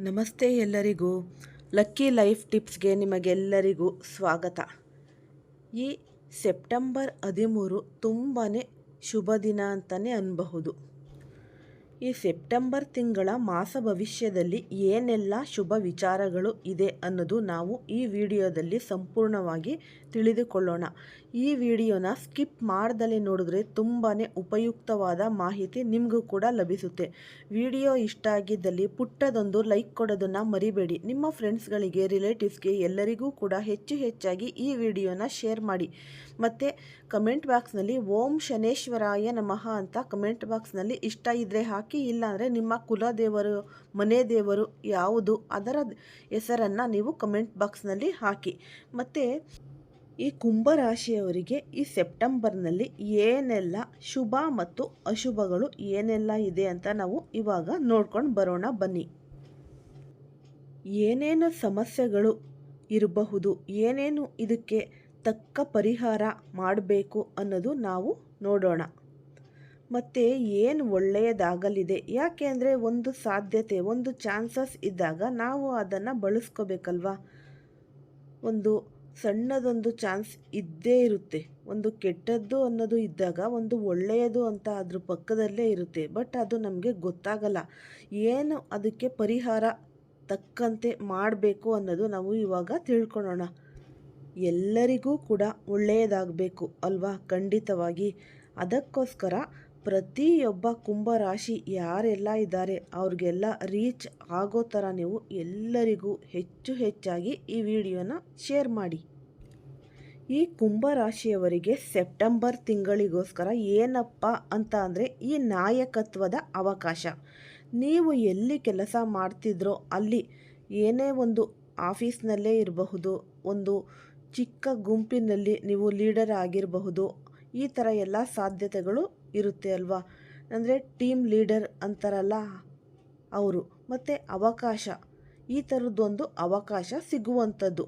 ನಮಸ್ತೆ ಎಲ್ಲರಿಗೂ. Lucky life ಟಿಪ್ಸ್ಗೆ ನಿಮಗೆಲ್ಲರಿಗೂ ಸ್ವಾಗತ. ಈ ಸೆಪ್ಟೆಂಬರ್ ಹದಿಮೂರು ತುಂಬಾ ಶುಭ ದಿನ ಅಂತಲೇ ಅನ್ನಬಹುದು ಈ ಸೆಪ್ಟೆಂಬರ್ ತಿಂಗಳ ಮಾಸ ಭವಿಷ್ಯದಲ್ಲಿ ಏನೆಲ್ಲ ಶುಭ ವಿಚಾರಗಳು ಇದೆ ಅನ್ನೋದು ನಾವು ಈ ವಿಡಿಯೋದಲ್ಲಿ ಸಂಪೂರ್ಣವಾಗಿ ತಿಳಿದುಕೊಳ್ಳೋಣ. ಈ ವಿಡಿಯೋನ ಸ್ಕಿಪ್ ಮಾಡ್ದಲ್ಲಿ ನೋಡಿದ್ರೆ ತುಂಬಾ ಉಪಯುಕ್ತವಾದ ಮಾಹಿತಿ ನಿಮಗೂ ಕೂಡ ಲಭಿಸುತ್ತೆ. ವಿಡಿಯೋ ಇಷ್ಟ ಆಗಿದ್ದಲ್ಲಿ ಪುಟ್ಟದೊಂದು ಲೈಕ್ ಕೊಡೋದನ್ನು ಮರಿಬೇಡಿ. ನಿಮ್ಮ ಫ್ರೆಂಡ್ಸ್ಗಳಿಗೆ ರಿಲೇಟಿವ್ಸ್ಗೆ ಎಲ್ಲರಿಗೂ ಕೂಡ ಹೆಚ್ಚು ಹೆಚ್ಚಾಗಿ ಈ ವಿಡಿಯೋನ ಶೇರ್ ಮಾಡಿ. ಮತ್ತು ಕಮೆಂಟ್ ಬಾಕ್ಸ್ನಲ್ಲಿ ಓಂ ಶನೇಶ್ವರಾಯ ನಮಃ ಅಂತ ಕಮೆಂಟ್ ಬಾಕ್ಸ್ನಲ್ಲಿ ಇಷ್ಟ ಇದ್ದರೆ ಹಾಕಿ, ಇಲ್ಲಾಂದರೆ ನಿಮ್ಮ ಕುಲದೇವರು, ಮನೆ ದೇವರು ಯಾವುದು ಅದರ ಹೆಸರನ್ನು ನೀವು ಕಮೆಂಟ್ ಬಾಕ್ಸ್ನಲ್ಲಿ ಹಾಕಿ. ಮತ್ತು ಈ ಕುಂಭರಾಶಿಯವರಿಗೆ ಈ ಸೆಪ್ಟೆಂಬರ್ನಲ್ಲಿ ಏನೆಲ್ಲ ಶುಭ ಮತ್ತು ಅಶುಭಗಳು ಏನೆಲ್ಲ ಇದೆ ಅಂತ ನಾವು ಇವಾಗ ನೋಡ್ಕೊಂಡು ಬರೋಣ, ಬನ್ನಿ. ಏನೇನು ಸಮಸ್ಯೆಗಳು ಇರಬಹುದು, ಏನೇನು ಇದಕ್ಕೆ ತಕ್ಕ ಪರಿಹಾರ ಮಾಡಬೇಕು ಅನ್ನೋದು ನಾವು ನೋಡೋಣ. ಮತ್ತು ಏನು ಒಳ್ಳೆಯದಾಗಲಿದೆ? ಯಾಕೆ ಅಂದರೆ ಒಂದು ಸಾಧ್ಯತೆ, ಒಂದು ಚಾನ್ಸಸ್ ಇದ್ದಾಗ ನಾವು ಅದನ್ನು ಬಳಸ್ಕೋಬೇಕಲ್ವಾ? ಒಂದು ಸಣ್ಣದೊಂದು ಚಾನ್ಸ್ ಇದ್ದೇ ಇರುತ್ತೆ. ಒಂದು ಕೆಟ್ಟದ್ದು ಅನ್ನೋದು ಇದ್ದಾಗ, ಒಂದು ಒಳ್ಳೆಯದು ಅಂತ ಅದ್ರ ಪಕ್ಕದಲ್ಲೇ ಇರುತ್ತೆ. ಬಟ್ ಅದು ನಮಗೆ ಗೊತ್ತಾಗಲ್ಲ. ಏನು ಅದಕ್ಕೆ ಪರಿಹಾರ ತಕ್ಕಂತೆ ಮಾಡಬೇಕು ಅನ್ನೋದು ನಾವು ಇವಾಗ ತಿಳ್ಕೊಳ್ಳೋಣ ಎಲ್ಲರಿಗೂ ಕೂಡ ಒಳ್ಳೆಯದಾಗಬೇಕು ಅಲ್ವಾ? ಖಂಡಿತವಾಗಿ. ಅದಕ್ಕೋಸ್ಕರ ಪ್ರತಿಯೊಬ್ಬ ಕುಂಭರಾಶಿ ಯಾರೆಲ್ಲ ಇದ್ದಾರೆ, ಅವ್ರಿಗೆಲ್ಲ ರೀಚ್ ಆಗೋ ಥರ ನೀವು ಎಲ್ಲರಿಗೂ ಹೆಚ್ಚು ಹೆಚ್ಚಾಗಿ ಈ ವಿಡಿಯೋನ ಶೇರ್ ಮಾಡಿ. ಈ ಕುಂಭರಾಶಿಯವರಿಗೆ ಸೆಪ್ಟೆಂಬರ್ ತಿಂಗಳಿಗೋಸ್ಕರ ಏನಪ್ಪ ಅಂತ ಅಂದರೆ ಈ ನಾಯಕತ್ವದ ಅವಕಾಶ. ನೀವು ಎಲ್ಲಿ ಕೆಲಸ ಮಾಡ್ತಿದ್ರೋ ಅಲ್ಲಿ ಏನೇ ಒಂದು ಆಫೀಸ್ನಲ್ಲೇ ಇರಬಹುದು, ಒಂದು ಚಿಕ್ಕ ಗುಂಪಿನಲ್ಲಿ ನೀವು ಲೀಡರ್ ಆಗಿರಬಹುದು. ಈ ಥರ ಎಲ್ಲ ಸಾಧ್ಯತೆಗಳು ಇರುತ್ತೆ ಅಲ್ವಾ? ಅಂದರೆ ಟೀಮ್ ಲೀಡರ್ ಅಂತಾರಲ್ಲ ಅವರು. ಮತ್ತು ಅವಕಾಶ. ಈ ಥರದ್ದೊಂದು ಅವಕಾಶ ಸಿಗುವಂಥದ್ದು.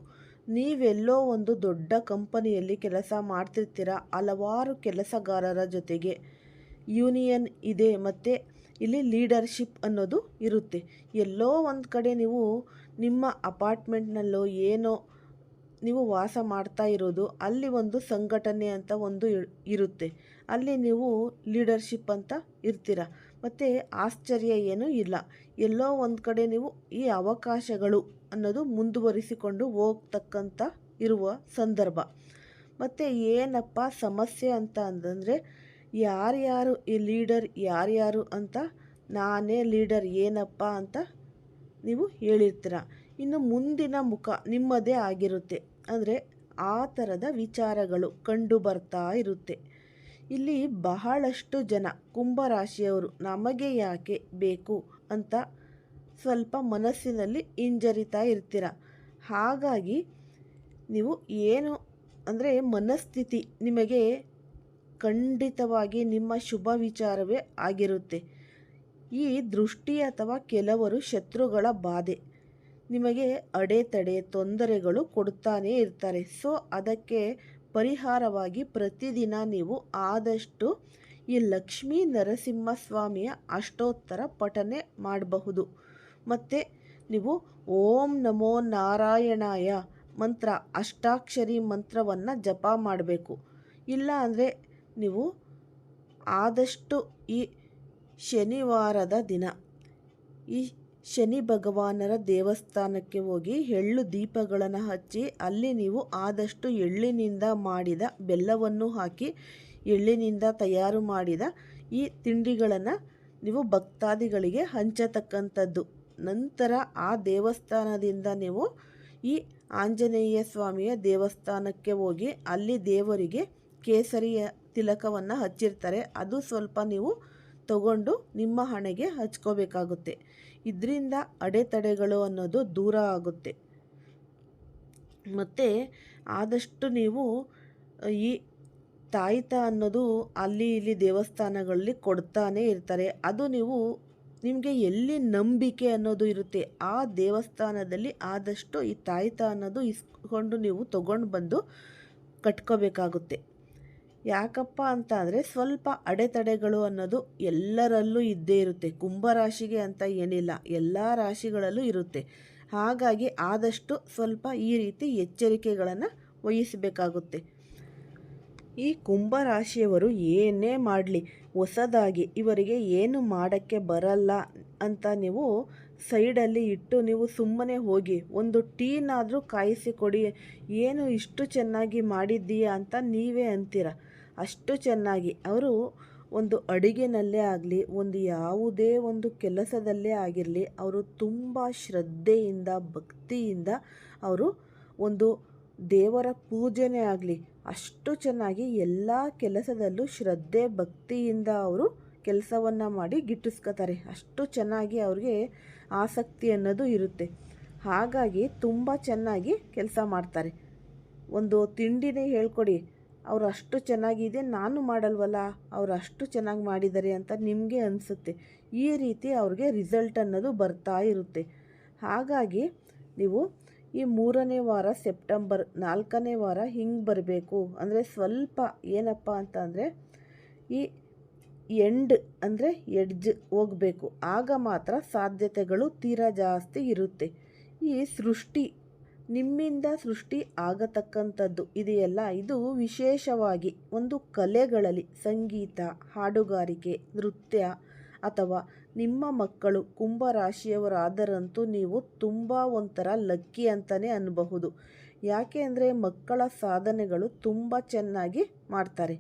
ನೀವೆಲ್ಲೋ ಒಂದು ದೊಡ್ಡ ಕಂಪನಿಯಲ್ಲಿ ಕೆಲಸ ಮಾಡ್ತಿರ್ತೀರ? ಹಲವಾರು ಕೆಲಸಗಾರರ ಜೊತೆಗೆ ಯೂನಿಯನ್ ಇದೆ ಮತ್ತು ಇಲ್ಲಿ ಲೀಡರ್ಶಿಪ್ ಅನ್ನೋದು ಇರುತ್ತೆ. ಎಲ್ಲೋ ಒಂದು ಕಡೆ ನೀವು ನಿಮ್ಮ ಅಪಾರ್ಟ್ಮೆಂಟ್ನಲ್ಲೋ ಏನೋ ನೀವು ವಾಸ ಮಾಡ್ತಾ ಇರೋದು ಅಲ್ಲಿ ಒಂದು ಸಂಘಟನೆ ಅಂತ ಒಂದು ಇರುತ್ತೆ. ಅಲ್ಲಿ ನೀವು ಲೀಡರ್ಶಿಪ್ ಅಂತ ಇರ್ತೀರ. ಮತ್ತು ಆಶ್ಚರ್ಯ ಏನೂ ಇಲ್ಲ. ಎಲ್ಲೋ ಒಂದು ಕಡೆ ನೀವು ಈ ಅವಕಾಶಗಳು ಅನ್ನೋದು ಮುಂದುವರಿಸಿಕೊಂಡು ಹೋಗ್ತಕ್ಕಂಥ ಇರುವ ಸಂದರ್ಭ. ಮತ್ತು ಏನಪ್ಪ ಸಮಸ್ಯೆ ಅಂತ ಅಂತಂದರೆ ಯಾರ್ಯಾರು ಈ ಲೀಡರ್ ಯಾರ್ಯಾರು ಅಂತ ನಾನೇ ಲೀಡರ್ ಏನಪ್ಪ ಅಂತ ನೀವು ಹೇಳಿರ್ತೀರ. ಇನ್ನು ಮುಂದಿನ ಮುಖ ನಿಮ್ಮದೇ ಆಗಿರುತ್ತೆ. ಅಂದರೆ ಆ ಥರದ ವಿಚಾರಗಳು ಕಂಡು ಬರ್ತಾ ಇರುತ್ತೆ. ಇಲ್ಲಿ ಬಹಳಷ್ಟು ಜನ ಕುಂಭರಾಶಿಯವರು ನಮಗೆ ಯಾಕೆ ಬೇಕು ಅಂತ ಸ್ವಲ್ಪ ಮನಸ್ಸಿನಲ್ಲಿ ಹಿಂಜರಿತಾ ಇರ್ತೀರ. ಹಾಗಾಗಿ ನೀವು ಏನು ಅಂದರೆ ಮನಸ್ಥಿತಿ ನಿಮಗೆ ಖಂಡಿತವಾಗಿ ನಿಮ್ಮ ಶುಭ ವಿಚಾರವೇ ಆಗಿರುತ್ತೆ. ಈ ದೃಷ್ಟಿ ಅಥವಾ ಕೆಲವರು ಶತ್ರುಗಳ ಬಾಧೆ. ನಿಮಗೆ ಅಡೆತಡೆ, ತೊಂದರೆಗಳು ಕೊಡ್ತಾನೇ ಇರ್ತಾರೆ. ಸೊ, ಅದಕ್ಕೆ ಪರಿಹಾರವಾಗಿ ಪ್ರತಿದಿನ ನೀವು ಆದಷ್ಟು ಈ ಲಕ್ಷ್ಮೀ ನರಸಿಂಹಸ್ವಾಮಿಯ ಅಷ್ಟೋತ್ತರ ಪಠನೆ ಮಾಡಬಹುದು. ಮತ್ತು ನೀವು ಓಂ ನಮೋ ನಾರಾಯಣಾಯ ಮಂತ್ರ, ಅಷ್ಟಾಕ್ಷರಿ ಮಂತ್ರವನ್ನು ಜಪ ಮಾಡಬೇಕು. ಇಲ್ಲ ಅಂದರೆ ನೀವು ಆದಷ್ಟು ಈ ಶನಿವಾರದ ದಿನ, ಈ ಶನಿ ಭಗವಾನರ ದೇವಸ್ಥಾನಕ್ಕೆ ಹೋಗಿ ಎಳ್ಳು ದೀಪಗಳನ್ನು ಹಚ್ಚಿ, ಅಲ್ಲಿ ನೀವು ಆದಷ್ಟು ಎಳ್ಳಿನಿಂದ ಮಾಡಿದ ಬೆಲ್ಲವನ್ನು ಹಾಕಿ, ಎಳ್ಳಿನಿಂದ ತಯಾರು ಮಾಡಿದ ಈ ತಿಂಡಿಗಳನ್ನು ನೀವು ಭಕ್ತಾದಿಗಳಿಗೆ ಹಂಚತಕ್ಕಂಥದ್ದು. ನಂತರ ಆ ದೇವಸ್ಥಾನದಿಂದ ನೀವು ಈ ಆಂಜನೇಯ ಸ್ವಾಮಿಯ ದೇವಸ್ಥಾನಕ್ಕೆ ಹೋಗಿ, ಅಲ್ಲಿ ದೇವರಿಗೆ ಕೇಸರಿಯ ತಿಲಕವನ್ನು ಹಚ್ಚಿರ್ತಾರೆ. ಅದು ಸ್ವಲ್ಪ ನೀವು ತಗೊಂಡು ನಿಮ್ಮ ಹಣೆಗೆ ಹಚ್ಕೋಬೇಕಾಗುತ್ತೆ. ಇದರಿಂದ ಅಡೆತಡೆಗಳು ಅನ್ನೋದು ದೂರ ಆಗುತ್ತೆ. ಮತ್ತು ಆದಷ್ಟು ನೀವು ಈ ತಾಯಿತ ಅನ್ನೋದು ಅಲ್ಲಿ ಇಲ್ಲಿ ದೇವಸ್ಥಾನಗಳಲ್ಲಿ ಕೊಡ್ತಾನೆ ಇರ್ತಾರೆ. ಅದು ನೀವು ನಿಮಗೆ ಎಲ್ಲಿ ನಂಬಿಕೆ ಅನ್ನೋದು ಇರುತ್ತೆ, ಆ ದೇವಸ್ಥಾನದಲ್ಲಿ ಆದಷ್ಟು ಈ ತಾಯಿತ ಅನ್ನೋದು ಇಸ್ಕೊಂಡು ನೀವು ತಗೊಂಡು ಬಂದು ಕಟ್ಕೋಬೇಕಾಗುತ್ತೆ. ಯಾಕಪ್ಪ ಅಂತ ಅಂದರೆ ಸ್ವಲ್ಪ ಅಡೆತಡೆಗಳು ಅನ್ನೋದು ಎಲ್ಲರಲ್ಲೂ ಇದ್ದೇ ಇರುತ್ತೆ. ಕುಂಭರಾಶಿಗೆ ಅಂತ ಏನಿಲ್ಲ. ಎಲ್ಲ ರಾಶಿಗಳಲ್ಲೂ ಇರುತ್ತೆ. ಹಾಗಾಗಿ ಆದಷ್ಟು ಸ್ವಲ್ಪ ಈ ರೀತಿ ಎಚ್ಚರಿಕೆಗಳನ್ನು ವಹಿಸಬೇಕಾಗುತ್ತೆ. ಈ ಕುಂಭರಾಶಿಯವರು ಏನೇ ಮಾಡಲಿ, ಹೊಸದಾಗಿ ಇವರಿಗೆ ಏನು ಮಾಡೋಕ್ಕೆ ಬರಲ್ಲ ಅಂತ ನೀವು ಸೈಡಲ್ಲಿ ಇಟ್ಟು ನೀವು ಸುಮ್ಮನೆ ಹೋಗಿ, ಒಂದು ಟೀನಾದರೂ ಕಾಯಿಸಿ ಕೊಡಿ ಏನು ಇಷ್ಟು ಚೆನ್ನಾಗಿ ಮಾಡಿದ್ದೀಯಾ ಅಂತ ನೀವೇ ಅಂತೀರ. ಅಷ್ಟು ಚೆನ್ನಾಗಿ. ಅವರು ಒಂದು ಅಡುಗೆನಲ್ಲೇ ಆಗಲಿ, ಒಂದು ಯಾವುದೇ ಒಂದು ಕೆಲಸದಲ್ಲೇ ಆಗಿರಲಿ, ಅವರು ತುಂಬ ಶ್ರದ್ಧೆಯಿಂದ, ಭಕ್ತಿಯಿಂದ ಅವರು ಒಂದು ದೇವರ ಪೂಜೆನೇ ಆಗಲಿ, ಅಷ್ಟು ಚೆನ್ನಾಗಿ ಎಲ್ಲ ಕೆಲಸದಲ್ಲೂ ಶ್ರದ್ಧೆ, ಭಕ್ತಿಯಿಂದ ಅವರು ಕೆಲಸವನ್ನು ಮಾಡಿ ಗಿಟ್ಟಿಸ್ಕೋತಾರೆ. ಅಷ್ಟು ಚೆನ್ನಾಗಿ ಅವ್ರಿಗೆ ಆಸಕ್ತಿ ಅನ್ನೋದು ಇರುತ್ತೆ. ಹಾಗಾಗಿ ತುಂಬ ಚೆನ್ನಾಗಿ ಕೆಲಸ ಮಾಡ್ತಾರೆ. ಒಂದು ತಿಂಡಿನೇ ಹೇಳ್ಕೊಡಿ. ಅವರು ಅಷ್ಟು ಚೆನ್ನಾಗಿದೆ, ನಾನು ಮಾಡಲ್ವಲ್ಲ, ಅವ್ರು ಅಷ್ಟು ಚೆನ್ನಾಗಿ ಮಾಡಿದ್ದಾರೆ ಅಂತ ನಿಮಗೆ ಅನಿಸುತ್ತೆ. ಈ ರೀತಿ ಅವ್ರಿಗೆ ರಿಸಲ್ಟ್ ಅನ್ನೋದು ಬರ್ತಾ ಇರುತ್ತೆ. ಹಾಗಾಗಿ ನೀವು ಈ ಮೂರನೇ ವಾರ ಸೆಪ್ಟೆಂಬರ್ ನಾಲ್ಕನೇ ವಾರ ಹಿಂಗೆ ಬರಬೇಕು. ಅಂದರೆ ಸ್ವಲ್ಪ ಏನಪ್ಪ ಅಂತ ಅಂದರೆ ಈ ಎಂಡ್ ಅಂದರೆ ಎಡ್ಜ್ ಹೋಗಬೇಕು. ಆಗ ಮಾತ್ರ ಸಾಧ್ಯತೆಗಳು ತೀರಾ ಜಾಸ್ತಿ ಇರುತ್ತೆ. ಈ ಸೃಷ್ಟಿ ನಿಮ್ಮಿಂದ ಸೃಷ್ಟಿ ಆಗತಕ್ಕಂಥದ್ದು ಇದೆಯಲ್ಲ, ಇದು ವಿಶೇಷವಾಗಿ ಒಂದು ಕಲೆಗಳಲ್ಲಿ ಸಂಗೀತ, ಹಾಡುಗಾರಿಕೆ, ನೃತ್ಯ ಅಥವಾ ನಿಮ್ಮ ಮಕ್ಕಳು ಕುಂಭರಾಶಿಯವರಾದರಂತೂ ನೀವು ತುಂಬ ಒಂಥರ ಲಕ್ಕಿ ಅಂತಲೇ ಅನ್ನಬಹುದು ಯಾಕೆ ಅಂದರೆ ಮಕ್ಕಳ ಸಾಧನೆಗಳು ತುಂಬ ಚೆನ್ನಾಗಿ ಮಾಡ್ತಾರೆ.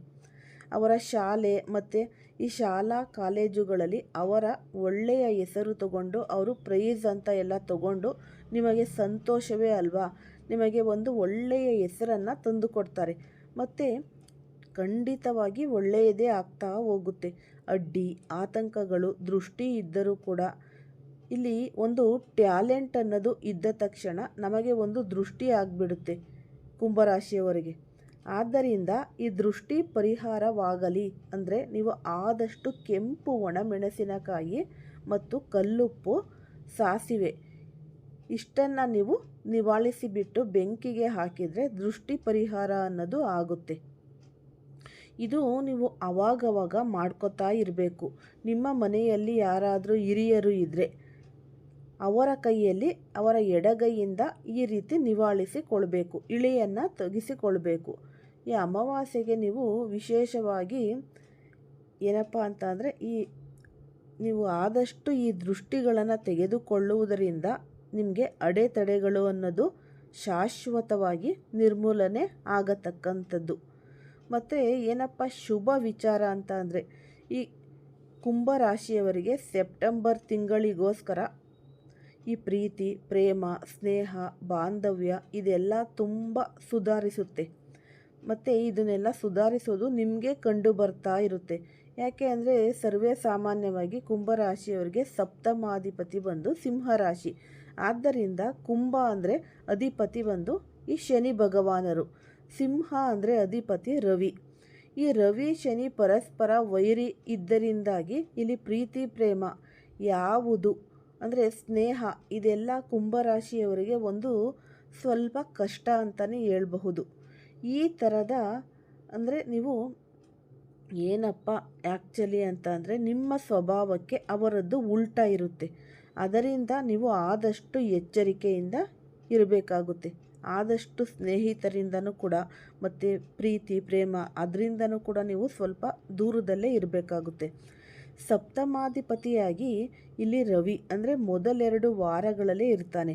ಅವರ ಶಾಲೆ ಮತ್ತು ಈ ಶಾಲಾ ಕಾಲೇಜುಗಳಲ್ಲಿ ಅವರ ಒಳ್ಳೆಯ ಹೆಸರು ತಗೊಂಡು, ಅವರು ಪ್ರೈಸ್ ಅಂತ ಎಲ್ಲ ತಗೊಂಡು ನಿಮಗೆ ಸಂತೋಷವೇ ಅಲ್ವಾ? ನಿಮಗೆ ಒಂದು ಒಳ್ಳೆಯ ಹೆಸರನ್ನು ತಂದು ಕೊಡ್ತಾರೆ. ಮತ್ತು ಖಂಡಿತವಾಗಿ ಒಳ್ಳೆಯದೇ ಆಗ್ತಾ ಹೋಗುತ್ತೆ. ಅಡ್ಡಿ, ಆತಂಕಗಳು, ದೃಷ್ಟಿ ಇದ್ದರೂ ಕೂಡ ಇಲ್ಲಿ ಒಂದು ಟ್ಯಾಲೆಂಟ್ ಅನ್ನೋದು ಇದ್ದ ತಕ್ಷಣ ನಮಗೆ ಒಂದು ದೃಷ್ಟಿ ಆಗಿಬಿಡುತ್ತೆ ಕುಂಭರಾಶಿಯವರಿಗೆ. ಆದ್ದರಿಂದ ಈ ದೃಷ್ಟಿ ಪರಿಹಾರವಾಗಲಿ ಅಂದರೆ ನೀವು ಆದಷ್ಟು ಕೆಂಪು ಒಣಮೆಣಸಿನಕಾಯಿ ಮತ್ತು ಕಲ್ಲುಪ್ಪು ಸಾಸಿವೆ. ಇಷ್ಟನ್ನು ನೀವು ನಿವಾಳಿಸಿಬಿಟ್ಟು ಬೆಂಕಿಗೆ ಹಾಕಿದರೆ ದೃಷ್ಟಿ ಪರಿಹಾರ ಅನ್ನೋದು ಆಗುತ್ತೆ. ಇದು ನೀವು ಅವಾಗವಾಗ ಮಾಡ್ಕೋತಾ ಇರಬೇಕು. ನಿಮ್ಮ ಮನೆಯಲ್ಲಿ ಯಾರಾದರೂ ಹಿರಿಯರು ಇದ್ದರೆ ಅವರ ಕೈಯಲ್ಲಿ, ಅವರ ಎಡಗೈಯಿಂದ ಈ ರೀತಿ ನಿವಾಳಿಸಿಕೊಳ್ಬೇಕು, ಇಳೆಯನ್ನು ತೆಗೆಸಿಕೊಳ್ಬೇಕು. ಈ ಅಮಾವಾಸ್ಯೆಗೆ ನೀವು ವಿಶೇಷವಾಗಿ ಏನಪ್ಪ ಅಂತಂದರೆ ಈ ನೀವು ಆದಷ್ಟು ಈ ದೃಷ್ಟಿಗಳನ್ನು ತೆಗೆದುಕೊಳ್ಳುವುದರಿಂದ ನಿಮಗೆ ಅಡೆತಡೆಗಳು ಅನ್ನೋದು ಶಾಶ್ವತವಾಗಿ ನಿರ್ಮೂಲನೆ ಆಗತಕ್ಕಂಥದ್ದು. ಮತ್ತು ಏನಪ್ಪ ಶುಭ ವಿಚಾರ ಅಂತ ಅಂದರೆ, ಈ ಕುಂಭರಾಶಿಯವರಿಗೆ ಸೆಪ್ಟೆಂಬರ್ ತಿಂಗಳಿಗೋಸ್ಕರ ಈ ಪ್ರೀತಿ, ಪ್ರೇಮ, ಸ್ನೇಹ, ಬಾಂಧವ್ಯ ಇದೆಲ್ಲ ತುಂಬ ಸುಧಾರಿಸುತ್ತೆ. ಮತ್ತು ಇದನ್ನೆಲ್ಲ ಸುಧಾರಿಸೋದು ನಿಮಗೆ ಕಂಡು ಬರ್ತಾ ಇರುತ್ತೆ. ಯಾಕೆ ಅಂದರೆ ಸರ್ವೇ ಸಾಮಾನ್ಯವಾಗಿ ಕುಂಭರಾಶಿಯವರಿಗೆ ಸಪ್ತಮಾಧಿಪತಿ ಬಂದು ಸಿಂಹರಾಶಿ. ಆದ್ದರಿಂದ ಕುಂಭ ಅಂದರೆ ಅಧಿಪತಿ ಒಂದು ಈ ಶನಿ ಭಗವಾನರು. ಸಿಂಹ ಅಂದರೆ ಅಧಿಪತಿ ರವಿ. ಈ ರವಿ, ಶನಿ ಪರಸ್ಪರ ವೈರಿ ಇದ್ದರಿಂದಾಗಿ ಇಲ್ಲಿ ಪ್ರೀತಿ, ಪ್ರೇಮ ಯಾವುದು ಅಂದರೆ ಸ್ನೇಹ ಇದೆಲ್ಲ ಕುಂಭರಾಶಿಯವರಿಗೆ ಒಂದು ಸ್ವಲ್ಪ ಕಷ್ಟ ಅಂತಲೇ ಹೇಳಬಹುದು. ಈ ಥರದ ಅಂದರೆ ನೀವು ಏನಪ್ಪ ಆ್ಯಕ್ಚುಲಿ ಅಂತ ಅಂದರೆ ನಿಮ್ಮ ಸ್ವಭಾವಕ್ಕೆ ಅವರದ್ದು ಉಲ್ಟಾ ಇರುತ್ತೆ. ಅದರಿಂದ ನೀವು ಆದಷ್ಟು ಎಚ್ಚರಿಕೆಯಿಂದ ಇರಬೇಕಾಗುತ್ತೆ. ಆದಷ್ಟು ಸ್ನೇಹಿತರಿಂದನೂ ಕೂಡ, ಮತ್ತು ಪ್ರೀತಿ, ಪ್ರೇಮ, ಅದರಿಂದನೂ ಕೂಡ ನೀವು ಸ್ವಲ್ಪ ದೂರದಲ್ಲೇ ಇರಬೇಕಾಗುತ್ತೆ. ಸಪ್ತಮಾಧಿಪತಿಯಾಗಿ ಇಲ್ಲಿ ರವಿ ಅಂದರೆ ಮೊದಲೆರಡು ವಾರಗಳಲ್ಲೇ ಇರ್ತಾನೆ.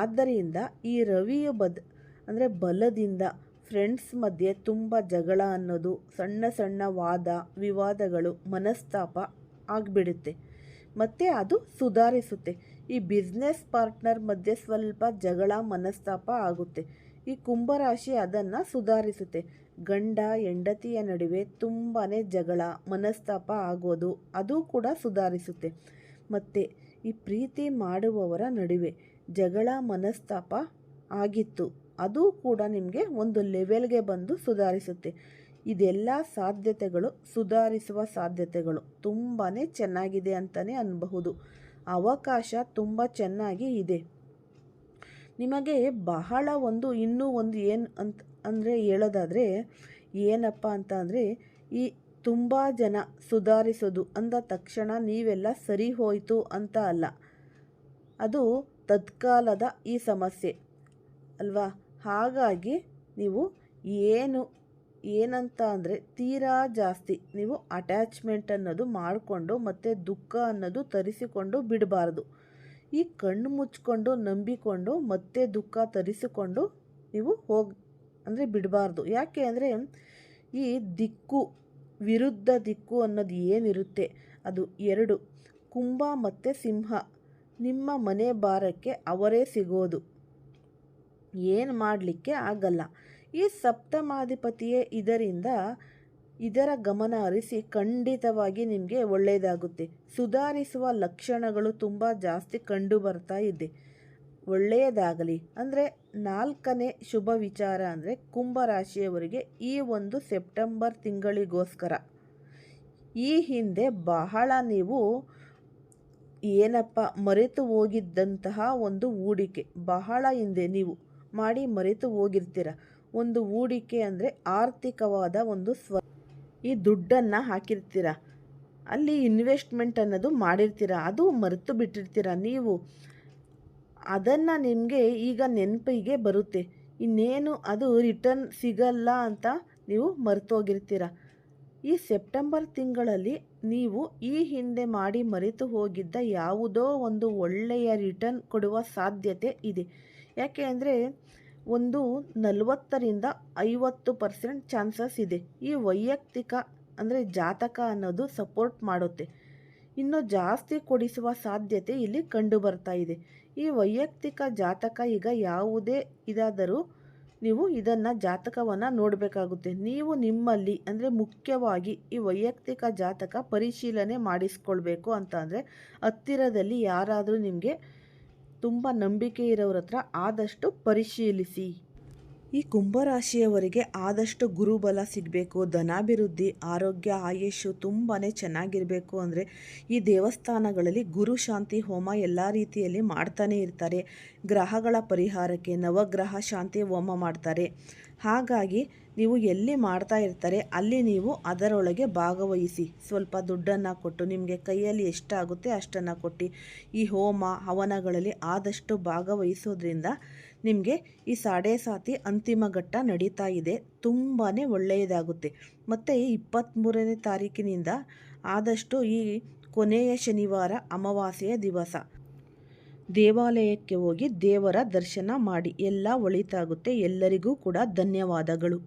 ಆದ್ದರಿಂದ ಈ ರವಿಯ ಬದ್, ಅಂದರೆ ಬಲದಿಂದ ಫ್ರೆಂಡ್ಸ್ ಮಧ್ಯೆ ತುಂಬ ಜಗಳ ಅನ್ನೋದು, ಸಣ್ಣ ಸಣ್ಣ ವಾದ, ವಿವಾದಗಳು, ಮನಸ್ತಾಪ ಆಗಿಬಿಡುತ್ತೆ. ಮತ್ತು ಅದು ಸುಧಾರಿಸುತ್ತೆ. ಈ ಬಿಸ್ನೆಸ್ ಪಾರ್ಟ್ನರ್ ಮಧ್ಯೆ ಸ್ವಲ್ಪ ಜಗಳ, ಮನಸ್ತಾಪ ಆಗುತ್ತೆ. ಈ ಕುಂಭರಾಶಿ ಅದನ್ನು ಸುಧಾರಿಸುತ್ತೆ. ಗಂಡ, ಹೆಂಡತಿಯ ನಡುವೆ ತುಂಬಾ ಜಗಳ, ಮನಸ್ತಾಪ ಆಗೋದು, ಅದು ಕೂಡ ಸುಧಾರಿಸುತ್ತೆ. ಮತ್ತು ಈ ಪ್ರೀತಿ ಮಾಡುವವರ ನಡುವೆ ಜಗಳ, ಮನಸ್ತಾಪ ಆಗಿತ್ತು. ಅದು ಕೂಡ ನಿಮಗೆ ಒಂದು ಲೆವೆಲ್ಗೆ ಬಂದು ಸುಧಾರಿಸುತ್ತೆ. ಇದೆಲ್ಲ ಸಾಧ್ಯತೆಗಳು, ಸುಧಾರಿಸುವ ಸಾಧ್ಯತೆಗಳು. ತುಂಬಾ ಚೆನ್ನಾಗಿದೆ ಅಂತಲೇ ಅನ್ನಬಹುದು ಅವಕಾಶ ತುಂಬ ಚೆನ್ನಾಗಿ ಇದೆ. ನಿಮಗೆ ಬಹಳ ಒಂದು, ಇನ್ನೂ ಒಂದು ಏನು ಅಂತ, ಅಂದರೆ ಹೇಳೋದಾದರೆ, ಏನಪ್ಪ ಅಂತ ಅಂದರೆ, ಈ ತುಂಬ ಜನ ಸುಧಾರಿಸೋದು ಅಂದ ತಕ್ಷಣ ನೀವೆಲ್ಲ ಸರಿ ಹೋಯಿತು ಅಂತ ಅಲ್ಲ. ಅದು ತತ್ಕಾಲದ ಈ ಸಮಸ್ಯೆ. ಅಲ್ವಾ? ಹಾಗಾಗಿ ನೀವು ಏನು ಏನಂತ ಅಂದರೆ ತೀರಾ ಜಾಸ್ತಿ. ನೀವು ಅಟ್ಯಾಚ್ಮೆಂಟ್ ಅನ್ನೋದು ಮಾಡಿಕೊಂಡು ಮತ್ತು ದುಃಖ ಅನ್ನೋದು ತರಿಸಿಕೊಂಡು ಬಿಡಬಾರ್ದು. ಈ ಕಣ್ಣು ಮುಚ್ಕೊಂಡು ನಂಬಿಕೊಂಡು ಮತ್ತೆ ದುಃಖ ತರಿಸಿಕೊಂಡು ನೀವು ಹೋಗಿ ಅಂದರೆ ಬಿಡಬಾರ್ದು. ಯಾಕೆ ಅಂದರೆ ಈ ದಿಕ್ಕು, ವಿರುದ್ಧ ದಿಕ್ಕು ಅನ್ನೋದು ಏನಿರುತ್ತೆ? ಅದು ಎರಡು. ಕುಂಭ ಮತ್ತು ಸಿಂಹ. ನಿಮ್ಮ ಮನೆ ಭಾರಕ್ಕೆ ಅವರೇ ಸಿಗೋದು. ಏನು ಮಾಡಲಿಕ್ಕೆ ಆಗಲ್ಲ. ಈ ಸಪ್ತಮಾಧಿಪತಿಯೇ ಇದರಿಂದ ಇದರ ಗಮನ ಹರಿಸಿ ಖಂಡಿತವಾಗಿ ನಿಮಗೆ ಒಳ್ಳೆಯದಾಗುತ್ತೆ ಸುಧಾರಿಸುವ ಲಕ್ಷಣಗಳು ತುಂಬ ಜಾಸ್ತಿ ಕಂಡು ಬರ್ತಾ ಇದೆ. ಒಳ್ಳೆಯದಾಗಲಿ ಅಂದರೆ ನಾಲ್ಕನೇ ಶುಭ ವಿಚಾರ ಅಂದರೆ ಕುಂಭರಾಶಿಯವರಿಗೆ ಈ ಒಂದು ಸೆಪ್ಟೆಂಬರ್ ತಿಂಗಳಿಗೋಸ್ಕರ. ಈ ಹಿಂದೆ ಬಹಳ ನೀವು ಏನಪ್ಪ, ಮರೆತು ಹೋಗಿದ್ದಂತಹ ಒಂದು ಹೂಡಿಕೆ. ಬಹಳ ಹಿಂದೆ ನೀವು ಮಾಡಿ ಮರೆತು ಹೋಗಿರ್ತೀರ. ಒಂದು ಹೂಡಿಕೆ ಅಂದರೆ ಆರ್ಥಿಕವಾದ ಒಂದು ಸ್ವ, ಈ ದುಡ್ಡನ್ನು ಹಾಕಿರ್ತೀರ. ಅಲ್ಲಿ ಇನ್ವೆಸ್ಟ್ಮೆಂಟ್ ಅನ್ನೋದು ಮಾಡಿರ್ತೀರ. ಅದು ಮರೆತು ಬಿಟ್ಟಿರ್ತೀರ. ನೀವು ಅದನ್ನು ನಿಮಗೆ ಈಗ ನೆನಪಿಗೆ ಬರುತ್ತೆ. ಇನ್ನೇನು ಅದು ರಿಟರ್ನ್ ಸಿಗಲ್ಲ ಅಂತ ನೀವು ಮರೆತೋಗಿರ್ತೀರ ಈ ಸೆಪ್ಟೆಂಬರ್ ತಿಂಗಳಲ್ಲಿ ನೀವು ಈ ಹಿಂದೆ ಮಾಡಿ ಮರೆತು ಹೋಗಿದ್ದ ಯಾವುದೋ ಒಂದು ಒಳ್ಳೆಯ ರಿಟರ್ನ್ ಕೊಡುವ ಸಾಧ್ಯತೆ ಇದೆ. ಯಾಕೆ ಅಂದರೆ ಒಂದು ನಲವತ್ತರಿಂದ ಐವತ್ತು ಪರ್ಸೆಂಟ್ ಚಾನ್ಸಸ್ ಇದೆ. ಈ ವೈಯಕ್ತಿಕ ಅಂದರೆ ಜಾತಕ ಅನ್ನೋದು ಸಪೋರ್ಟ್ ಮಾಡುತ್ತೆ. ಇನ್ನು ಜಾಸ್ತಿ ಕೊಡಿಸುವ ಸಾಧ್ಯತೆ ಇಲ್ಲಿ ಕಂಡು ಬರ್ತಾ ಇದೆ. ಈ ವೈಯಕ್ತಿಕ ಜಾತಕ ಈಗ ಯಾವುದೇ ಇದಾದರೂ ನೀವು ಇದನ್ನು ಜಾತಕವನ್ನು ನೋಡಬೇಕಾಗುತ್ತೆ. ನೀವು ನಿಮ್ಮಲ್ಲಿ ಅಂದರೆ ಮುಖ್ಯವಾಗಿ ಈ ವೈಯಕ್ತಿಕ ಜಾತಕ ಪರಿಶೀಲನೆ ಮಾಡಿಸ್ಕೊಳ್ಬೇಕು ಅಂತ ಅಂದರೆ ಹತ್ತಿರದಲ್ಲಿ ಯಾರಾದರೂ ನಿಮಗೆ ತುಂಬ ನಂಬಿಕೆ ಇರೋರ ಹತ್ರ ಆದಷ್ಟು ಪರಿಶೀಲಿಸಿ. ಈ ಕುಂಭರಾಶಿಯವರಿಗೆ ಆದಷ್ಟು ಗುರುಬಲ ಸಿಗಬೇಕು, ಧನಾಭಿವೃದ್ಧಿ, ಆರೋಗ್ಯ ಆಯುಷು ತುಂಬಾ ಚೆನ್ನಾಗಿರಬೇಕು ಅಂದರೆ ಈ ದೇವಸ್ಥಾನಗಳಲ್ಲಿ ಗುರು ಶಾಂತಿ, ಹೋಮ ಎಲ್ಲ ರೀತಿಯಲ್ಲಿ ಮಾಡ್ತಾನೆ ಇರ್ತಾರೆ. ಗ್ರಹಗಳ ಪರಿಹಾರಕ್ಕೆ ನವಗ್ರಹ ಶಾಂತಿ, ಹೋಮ ಮಾಡ್ತಾರೆ. ಹಾಗಾಗಿ ನೀವು ಎಲ್ಲಿ ಮಾಡ್ತಾ ಇರ್ತಾರೆ, ಅಲ್ಲಿ ನೀವು ಅದರೊಳಗೆ ಭಾಗವಹಿಸಿ. ಸ್ವಲ್ಪ ದುಡ್ಡನ್ನು ಕೊಟ್ಟು, ನಿಮಗೆ ಕೈಯಲ್ಲಿ ಎಷ್ಟಾಗುತ್ತೆ ಅಷ್ಟನ್ನು ಕೊಟ್ಟು, ಈ ಹೋಮ, ಹವನಗಳಲ್ಲಿ ಆದಷ್ಟು ಭಾಗವಹಿಸೋದ್ರಿಂದ ನಿಮಗೆ ಈ ಸಾಡೆ ಸಾತಿ ಅಂತಿಮ ಘಟ್ಟ ನಡೀತಾ ಇದೆ. ತುಂಬಾ ಒಳ್ಳೆಯದಾಗುತ್ತೆ. ಮತ್ತು ಇಪ್ಪತ್ತ್ಮೂರನೇ ತಾರೀಕಿನಿಂದ ಆದಷ್ಟು ಈ ಕೊನೆಯ ಶನಿವಾರ ಅಮಾವಾಸ್ಯೆಯ ದಿವಸ. ದೇವಾಲಯಕ್ಕೆ ಹೋಗಿ ದೇವರ ದರ್ಶನ ಮಾಡಿ. ಎಲ್ಲ ಒಳಿತಾಗುತ್ತೆ. ಎಲ್ಲರಿಗೂ ಕೂಡ ಧನ್ಯವಾದಗಳು.